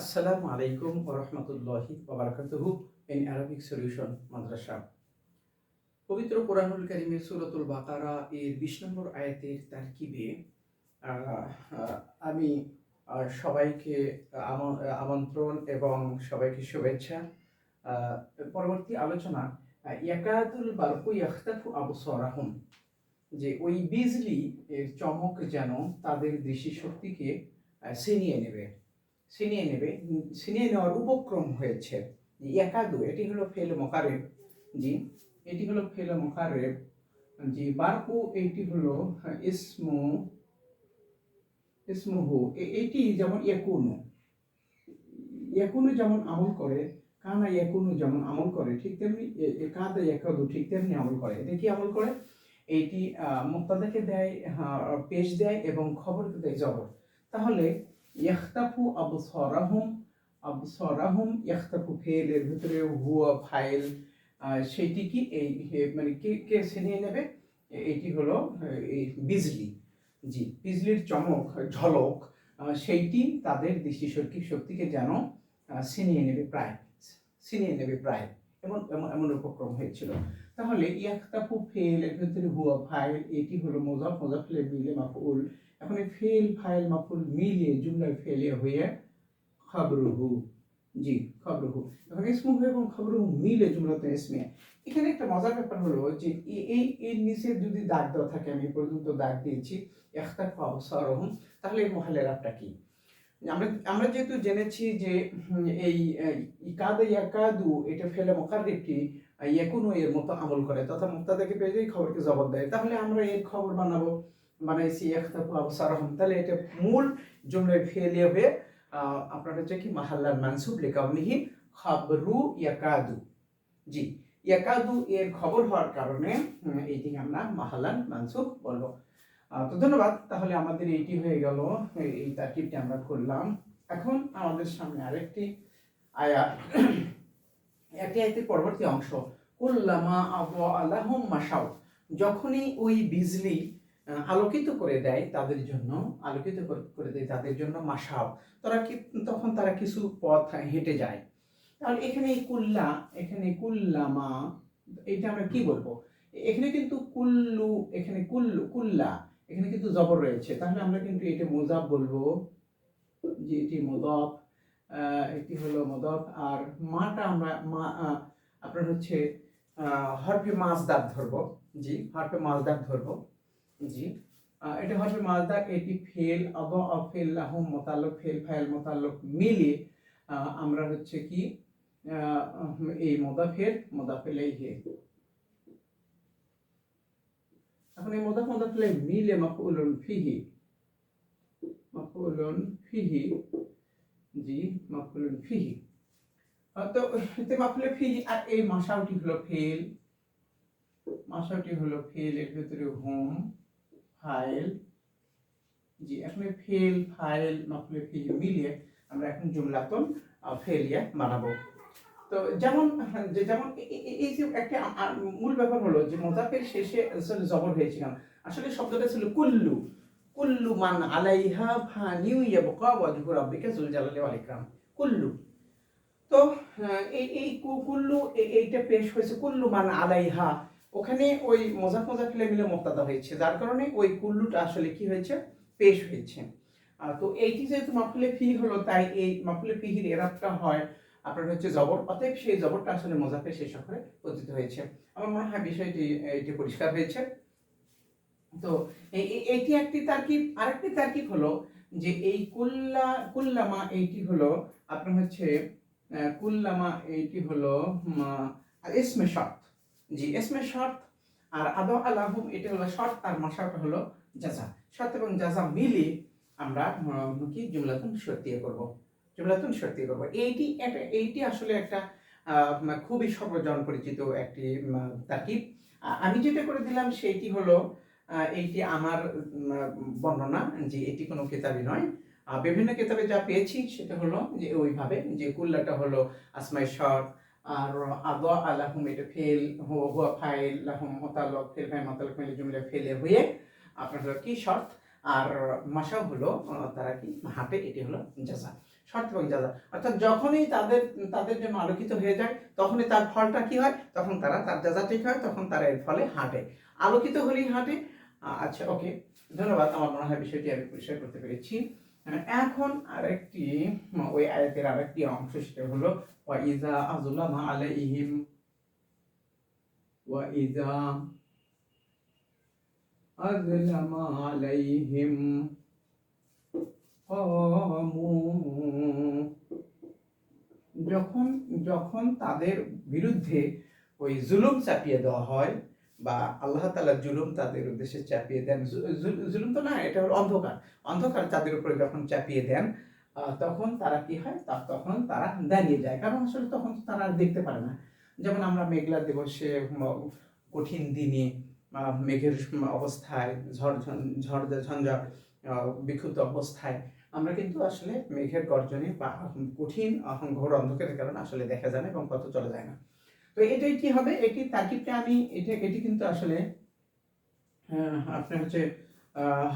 আসসালামু আলাইকুম ওরহমতুল্লাহি ওবরাকাতুহু ইন আরবিক সলিউশন মাদ্রাসা। পবিত্র কোরআনুল কারিমের সূরাতুল বাকারা এর বিশ নম্বর আয়াতের তারকিবে আমি সবাইকে আমন্ত্রণ এবং সবাইকে শুভেচ্ছা। পরবর্তী আলোচনা ইয়াকাদুল বারকু ইয়াখতাফু আবসারাহুম, যে ওই বিজলি, এর চমক যেন তাদের দৃষ্টিশক্তিকে ছিনিয়ে নেবে। ছিনিয়ে নেবে ছিনিয়ে নেওয়ার উপক্রম হয়েছে। একাদু, এটি হলো ফেল মকারেব জি, এটি হলো ফেল মকারেব জি। বারকু, এটি হলো ইসমু, ইসমুহু এটি যেমন ইয়াকুনু ইয়াকুনু যেমন আমল করে, কানা ইয়াকুনু যেমন আমল করে, ঠিক তেমনি, এ- এ, কাদা ইয়াকাদু ঠিক তেমনি আমল করে। এটা কি আমল করে? এইটি মুক্তাদাকে দেয় পেশ দেয় এবং খবরকে দেয় জবর। তাহলে ইয়াখতাফু আবসরাহুম আবসরাহুম ইয়াখতাফু ফেলের ভিতরে হুয়া ফাইল সেইটি কি এই মানে কে কে ছিনিয়ে নেবে? এটি হলো, এই বিজলি। জি, বিজলির চমক, ঝলক সেইটি তাদের দৃষ্টিশক্তি শক্তিকে যেন ছিনিয়ে নেবে প্রায়, ছিনিয়ে নেবে প্রায়। এমন এমন এমন উপক্রম হয়েছিল। তাহলে, ইয়াখতাফু ফেল এর ভিতরে হুয়া ফাইল, এটি হলো মোজাফ মোজাফলে মিলে মাফুল এখন এই ফেল ফাইল মাফুল মিলিয়ে, জুমলায় ফেলে হয়ে খবরুহু। জি, খবরুহু। এখন ইসমুহু এবং খবরুহু মিলে জুমলাতে ইসমে। এখানে একটা মজার ব্যাপার হলো যে এই এর নিচে যদি দাগ দেওয়া থাকে, আমি পর্যন্ত দাগ দিয়েছি, ইখতাফু আবসারহুম, তাহলে এর মহালের আপটা কি? আমরা আমরা যেহেতু জেনেছি যে এই ইকাদা ইয়াকাদু, এটা ফেলে মোকাররিবটি ইয়াকুনু এর মতো আমল করে। তথা মুক্তাদাকে পেয়ে যায় খবরকে জবাব দেয়, তাহলে আমরা এর খবর বানাবো। বানাইছি ইখতাফু আবসারহুম তাহলে এটা মূল জুমলায় ফেলে হয়ে আপনার হচ্ছে কি মাহাল্লার মানসুব লিকাউনিহি খাবরু ইয়াকাদু। জি, ইয়াকাদু এর খবর হওয়ার কারণে এইটি আমরা মাহাল্লান মানসুব বলব। তো ধন্যবাদ, তাহলে আমাদের এইটি হয়ে গেল, এই- তারকিবটি আমরা করলাম। এখন আমাদের সামনে আরেকটি আয়া, একটি আয়াতের পরবর্তী অংশ। কুল্লামা আবু আলাহুম মাসাও যখনই ওই বিজলি আলোকিত করে দেয় তাদের জন্য, আলোকিত করে- দেয় তাদের জন্য মাসাও তারা কি, তখন তারা কিছু পথ হেঁটে যায়। তাহলে এখানে এই কুল্লা, এখানে কুল্লামা, এটা আমরা কি বলব? এখানে কিন্তু কুল্লু, এখানে কুল্লু, কুল্লা, এখানে কিন্তু জবর রয়েছে। তাহলে আমরা কিন্তু এটা মোজাব বলব, যে এটি মোদব এটি হলো মোদব আর মাটা আমরা, মা আপনার হচ্ছে হরফে মাছদার ধরবো। জি, হরফে মাছ মাছদার ধরবো। জি। এটা হরফে মাছদার এটি ফেল অব অফেল লাহম মোতালক ফেল ফাইল মোতালক মিলে আমরা হচ্ছে কি এই মোদাফের মোদাফেল এই হে এখন এই মোদাফ মোদাফেলে মিলে মাফউলুন ফিহি মাফউলুন ফিহি, জি, মাফউলুন ফিহি। তো, এতে মাফুলে ফিহি, আর এই মাসাউটি হলো ফেল মাসাউটি হলো ফেল এর ভিতরে হোম। ফাইল জি এখন ফেল ফাইল মাফুলে ফিহি মিলিয়ে আমরা এখন জুমলাতন আহ, ফেলিয়া বানাবো। তো যেমন যেমন এই যে একটা মূল ব্যাপার হলো যে মোজাফের শেষে জবর হয়েছিল আসলে শব্দটা ছিল কুল্লু। কুল্লু মান আলাইহা ফানিউ ইয়াবকা ওয়াজহু রাব্বিকা যুল জালালি ওয়াল ইকরাম। কুল্লু। তো এই এই কুল্লু এইটা পেশ হয়েছে কুল্লু মান আলাইহা। ওখানে ওই মোজাফ মোজাফ ফেলে মিলে মুক্তাদা হয়েছে। যার কারণে ওই কুল্লুটা আসলে কি হয়েছে? পেশ হয়েছে। তো এইটি যেহেতু মাফুলে ফি হলো, তাই এই মাফুলে ফিহির এরাবটা হয় আপনার হচ্ছে জবর। অতএব সেই জবরটা আসলে মোজাফের শেষ অক্ষরে পতিত হয়েছে। আমার মনে হয় বিষয়টি, এটি পরিষ্কার হয়েছে। তো এই, এই- এইটি একটি তার্কিব, আরেকটি তার্কিব হলো যে এই কুল্লা, কুল্লামা এইটি হলো আপনার হচ্ছে কুল্লামা এইটি হলো ইসমে শর্ত জি ইসমে শর্ত আর আদা আলাহুম এটা হলো শর্ত আর মাসাটা হলো জাজা। শর্ত এবং জাজা মিলে আমরা কি জুমলাতুন সত্যিয়ে করব জুমলাতুন সত্যি করব। এইটি একটা এইটি আসলে একটা খুবই সর্বজন পরিচিত একটি উম, তারকিব। আমি যেটা করে দিলাম সেইটি হলো এইটি আমার বর্ণনা যে এটি কোনো কিতাবই নয়। বিভিন্ন কিতাবে যা পেয়েছি সেটা হলো যে ওইভাবে যে কুল্লাটা হলো আসমাই শর্ট আর আদ আলাহুম এটা ফেল হুয়া ফাইল, লাহুম মোতালক ফেল ফাইল মোতালক মিলে জুমলে ফেলে হয়ে আপনার হলো কি শর্ত? আর মাসাও হলো তারা কি হাঁটে, এটি হলো জাজা শর্ত এবং জাজা অর্থাৎ যখনই তাদের তাদের জন্য আলোকিত হয়ে যায়, তখনই তার ফলটা কি হয়? তখন তারা তার জাজা ঠিক হয়, তখন তারা এর ফলে হাঁটে। আলোকিত হলেই হাঁটে। আচ্ছা ওকে, ধন্যবাদ। আমার মনে হয় বিষয়টি আমি পরিষ্কার করতে পেরেছি। এখন আরেকটি আয়াতের আরেকটি অংশ সেটা হলো ওয়াইজা আজলামা আলাইহিম ওয়াইজা আজলামা আলাইহিম যখন যখন তাদের বিরুদ্ধে ওই জুলুম চাপিয়ে দেওয়া হয় বা আল্লাহ তালা জুলুম তাদের উদ্দেশ্যে চাপিয়ে দেন জুলুম তো না, এটা হলো অন্ধকার। অন্ধকার তাদের উপরে যখন চাপিয়ে দেন তখন তারা কি হয়? তা- তখন তারা দাঁড়িয়ে যায়। কারণ আসলে তখন তারা আর দেখতে পারে না। যেমন আমরা মেঘলা দিবসে কঠিন দিনে মেঘের অবস্থায়, ঝড় ঝড় ঝঞ্ঝা বিক্ষুব্ধ অবস্থায় আমরা কিন্তু আসলে মেঘের গর্জনে বা কঠিন ঘোর অন্ধকারের কারণে আসলে দেখা যায় না এবং পথ চলা যায় না। তো এটাই কি হবে? এটি তাকিবটা আমি এটা, এটি কিন্তু আসলে আপনার হচ্ছে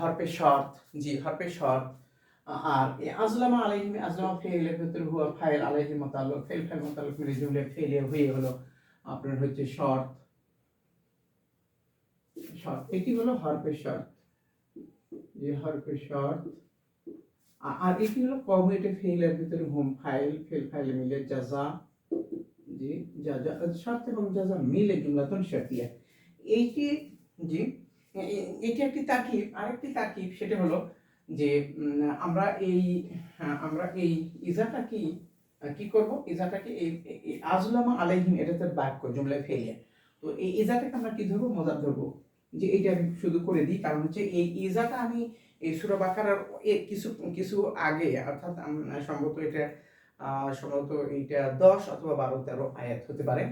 হরপে শর্ত জি হরপে শর্ত আর এই আজলামা আলাইহিম আজলামা ফেলের ভিতরে হুয়া ফাইল আলাইহি মোতাল্লক ফেল ফেল মোতাল্লক মিলে জুমলে ফেলে হয়ে হলো আপনার হচ্ছে শর্ত। শর্ত, এটি হলো হরপের শর্ত। যে হরপের শর্ত আর এটি হলো কমিউনিটি ফেইলের ভিতরে হোম ফাইল ফেল ফাইলে মিলে জাজা, জি, জাজা, শর্ত এবং জাজা মিলে জুমলাতন শর্তিয়া। এইটি, জি এটি একটি তাকিব, আরেকটি তাকিব, সেটা হলো যে আমরা এই হ্যাঁ, আমরা এই ইজাটা কি কি করব? ইজাটাকে এই আজলামা আলাইহিম এটাতে বাক্য জুমলায় ফেলে তো এই ইজাটাকে আমরা কি ধরবো? মজার ধরবো। যে এটা আমি শুধু করে দিই কারণ হচ্ছে এই ইজাটা আমি এই সুরা বাকারার এ- কিছু কিছু আগে অর্থাৎ সম্ভবত এটা সম্ভবত এইটা দশ অথবা বারো তেরো আয়াত হতে পারে।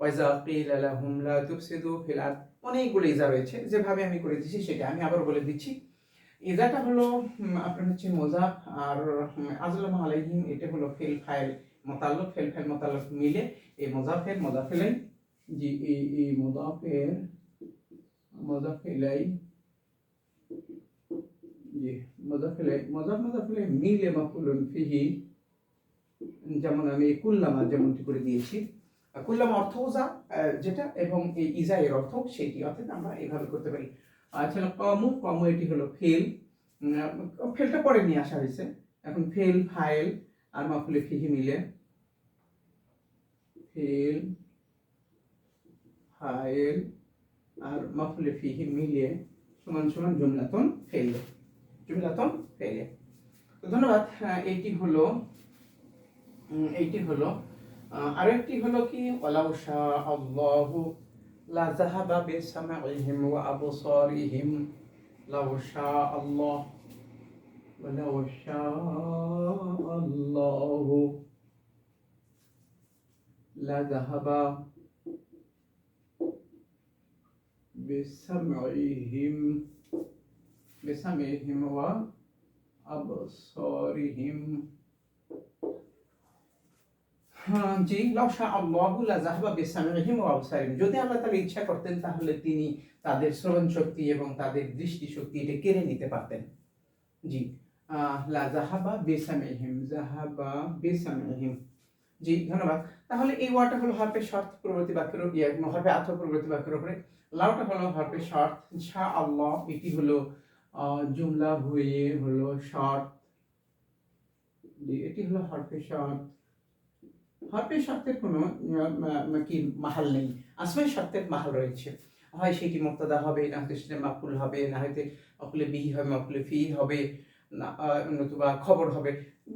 ওয়াইজা কিল লাহুম লা তুফসিদু ফিল আরদ। অনেকগুলো ইজা রয়েছে। যেভাবে আমি করে দিচ্ছি সেটা আমি আবার বলে দিচ্ছি। ইজাটা হলো আপনার হচ্ছে মোজাফ আর আজলাম আলাইহিম এটা হলো ফেল ফাইল মোতাল্লক ফেল ফাইল মোতাল্লক মিলে এই মোজাফের মোজাফেলাই জি এই মোজাফের মোজাফেলাই জি মোজাফেলাই মোজাফ মোজাফেলাই মিলে মাফুলুন ফিহি। যেমন আমি কুল্লামা যেমনটি করে দিয়েছি। কুল্লামা অর্থ আহ, যেটা এবং এই ইজা এর অর্থ সেটি অর্থাৎ আমরা এইভাবে করতে পারি। আচ্ছা কমু কমু এটি হলো ফেল। ফেলটা পরে নিয়ে আসা হয়েছে। এখন ফেল, ফাইল আর মাফুলে ফিহি মিলে। ফেল, ফাইল আর মাফুলে ফিহি মিলে সমান সমান জুমলাতন ফেলে। জুমলাতন ফেলে। তো ধন্যবাদ। এইটি হলো এইটি হলো আরেকটি হলো কি? ওয়ালাউ শা আল্লাহু লা যাহাবা বিসামাইহিম ওয়া আবসারিহিম লাউ শা আল্লাহ ওয়ালাউ শা আল্লাহু লা যাহাবা বিসামাইহিম বিসামাইহিম ওয়া আবসারিহিম হ্যাঁ, জি যদি আল্লাহ তাআলা ইচ্ছা করতেন, তাহলে তিনি তাদের শ্রবণ শক্তি এবং তাদের দৃষ্টি শক্তি এটা কেড়ে নিতে পারতেন। জি। লা যাহাবা বিসামিহিম যাহাবা বিসামিহিম। জি, ধন্যবাদ। তাহলে এই ওয়ার্ডটা হলো হরফে শর্ত, পূর্ববর্তী বাক্যের হরফে আত্ম পূর্ববর্তী বাক্যের উপরে লাউটা হলো হরফে শর্ত শা আল্লাহ এটি হলো জুমলা হয়ে হলো শর্ত। এটি হলো হরফে শর্ত। হরফে শর্তের কোনো কি মাহাল নেই। আসমাই শর্তের মাহাল রয়েছে। হয় সেটি মুক্তাদা হবে, না হয়তো সেটা মাকুল হবে, না হয়তো মকুলে বিহি হবে মকুলে ফি হবে নতুবা খবর হবে।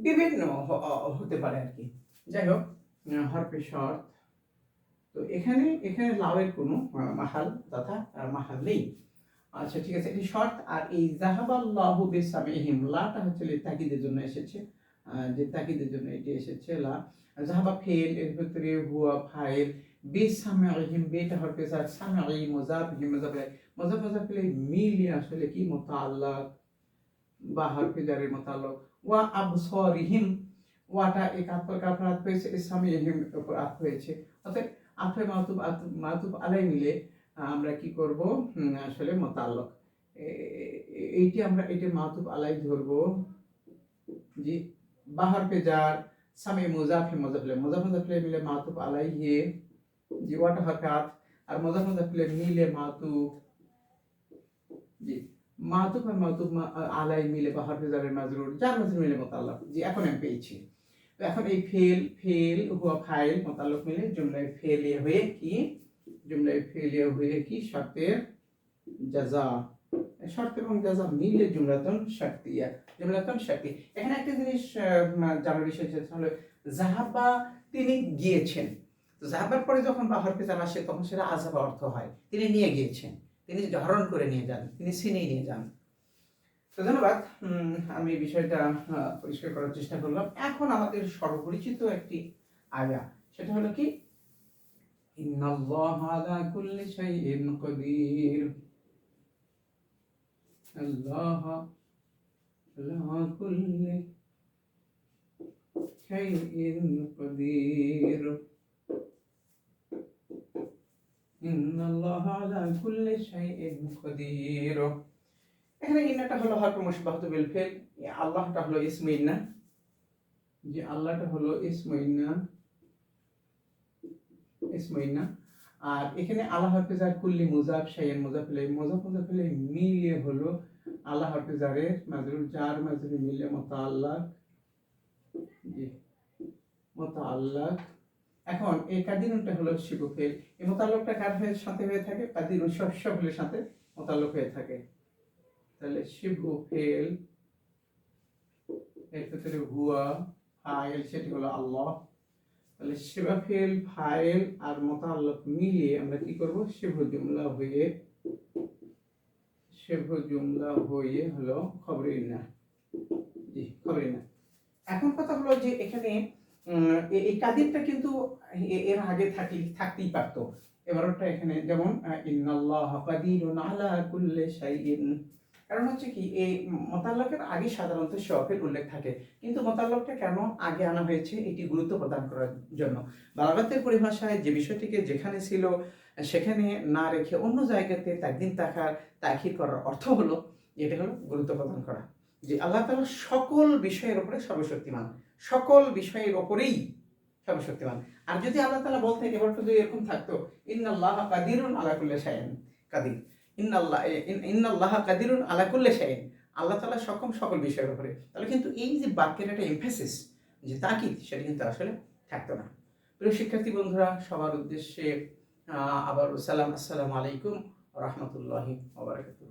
বিভিন্ন হতে পারে আর কি। যাই হোক হরফে শর্ত তো এখানে এখানে লাউয়ের কোনো মাহাল তথা মাহাল নেই। আচ্ছা ঠিক আছে, এটি শর্ত। আর এই জাহাবাল্লাহু বিসামিহিম, লাটা হচ্ছে তাকিদের জন্য এসেছে। যে তাকিদের জন্য এটি এসেছে। লা জাহাবা ফেল এর ভিতরে হুয়া, ফাইল বিসামিহিম বেটা হরফে সাত সামিই মুজাফ হিম মুজাফ। মুজাফ মুজাফ মিলে আসলে কি? মুতাআল্লাক। বা হরফে জারের মুতাআল্লাক। ওয়া আবসারিহিম। ওয়াটা এক আত্মর কাপড় আত হয়েছে ইসলামিহিম উপর আত হয়েছে। অর্থাৎ আফে মাতুব মাতুব আলাই মিলে আমরা কি করব? আসলে মোতাল্লক এইটি আমরা, এটি মাতুব আলাই ধরবো। জি। বাহার পে যার সামে মুজাফে মুজাফলে মুজাফ মুজাফলে মিলে মাতুব আলাই হে জি ওয়াটা হকাত আর মুজাফ মুজাফলে মিলে মাতুব জি মাতুব আর মাতুব আলাই মিলে বাহার পে যারের মাজরুর যার মাজরুর মিলে মোতাল্লাক জি এখন আমি পেয়েছি এখন এই ফেল ফেল হুয়া ফাইল মোতাল্লাক মিলে জুমলায় ফেলিয়ে হয়ে কি জুমলায় ফেলিয়ে হয়ে কি শর্তের জাজা শর্ত এবং জাজা মিলে জুমলাতন শার্তিয়া জুমলাতন শার্তি এখানে একটা জিনিস জানার বিষয় সেটা হলো, জাহাবা তিনি গিয়েছেন। জাহাবার পরে যখন বাহার পেজার আসে, তখন সেটা আজাবা অর্থ হয়। তিনি নিয়ে গিয়েছেন। তিনি হরণ করে নিয়ে যান, তিনি সিনেই নিয়ে যান। তো ধন্যবাদ। আমি বিষয়টা পরিষ্কার করার চেষ্টা করলাম। এখন আমাদের সর্বপরিচিত একটি আয়া। সেটা হলো কি? ইন্নাল্লাহা আলা কুল্লি শাইইন কদির। আল্লাহ আলা কুল্লি শাইইন কদির। ইন্নাল্লাহা আলা কুল্লি শাইইন কদির। এখানে ইন্নাটা হলো হরফ মুশবাহতু বিল ফিল। আল্লাহটা হলো ইসমে যে আল্লাহটা হলো ইসমে ইন্না। আর এখানে আল্লাহ হাফিজার কুল্লি মুজাফ শাইয়ান মুজাফ ইলাই মুজাফ মুজাফ ইলাই মিলিয়ে হলো আল্লাহ হাফিজারের মাজরুর জার মাজরুর মিলে মুতাআল্লাক, জি, মুতাআল্লাক। এখন এই কাদিরুনটা হলো শিবু ফেল এই মোতাল্লকটা কার হয়ে সাথে হয়ে থাকে? কাদিরুন সব সব হলে সাথে মোতাল্লক হয়ে থাকে। তাহলে শিবু ফেল এর ক্ষেত্রে হুয়া, ফাইল, সেটি হলো আল্লাহ। তাহলে শিবা ফেল ফাইল আর মোতাল্লক মিলিয়ে আমরা কি করব? শিব জুমলা হয়ে শিব জুমলা হয়ে হলো খবরের না। জি, খবরের না। এখন কথা হলো যে এখানে এই কাদিরটা কিন্তু এর আগে থাকি, থাকতেই পারতো। এবার ওটা এখানে যেমন ইন্নাল্লাহ কাদিরুন আলা কুল্লি শাইইন। কারণ হচ্ছে কি, এই মোতাল্লকের আগে সাধারণত শফের উল্লেখ থাকে। কিন্তু মোতাল্লকটা কেন আগে আনা হয়েছে, এটি গুরুত্ব প্রদান করার জন্য। বালাগাতের পরিভাষায় যে বিষয়টিকে যেখানে ছিল, সেখানে না রেখে অন্য জায়গাতে তাকদিন তাকার তাখির করার অর্থ হলো, এটা হলো গুরুত্ব প্রদান করা। যে আল্লাহ তাআলা সকল বিষয়ের ওপরে সর্বশক্তিমান। সকল বিষয়ের ওপরেই সর্বশক্তিমান। আর যদি আল্লাহ তাআলা বলতেন এবারটা যদি এরকম থাকতো, ইন্নাল্লাহ কাদিরুন আলা কুল্লি শাইইন কাদির। ইন্নাল্লাহ ইন্নাল্লাহ কাদিরুন আলা কুল্লে শাইইন। আল্লাহ তালা সক্ষম সকল বিষয়ের উপরে। তাহলে কিন্তু এই যে বাক্যের একটা এমফেসিস যে তাকিদ, সেটা কিন্তু আসলে থাকতো না। প্রিয় শিক্ষার্থী বন্ধুরা, সবার উদ্দেশ্যে আবার সালাম, আসসালামু আলাইকুম রহমতুল্লাহি ওবারাকাতুহ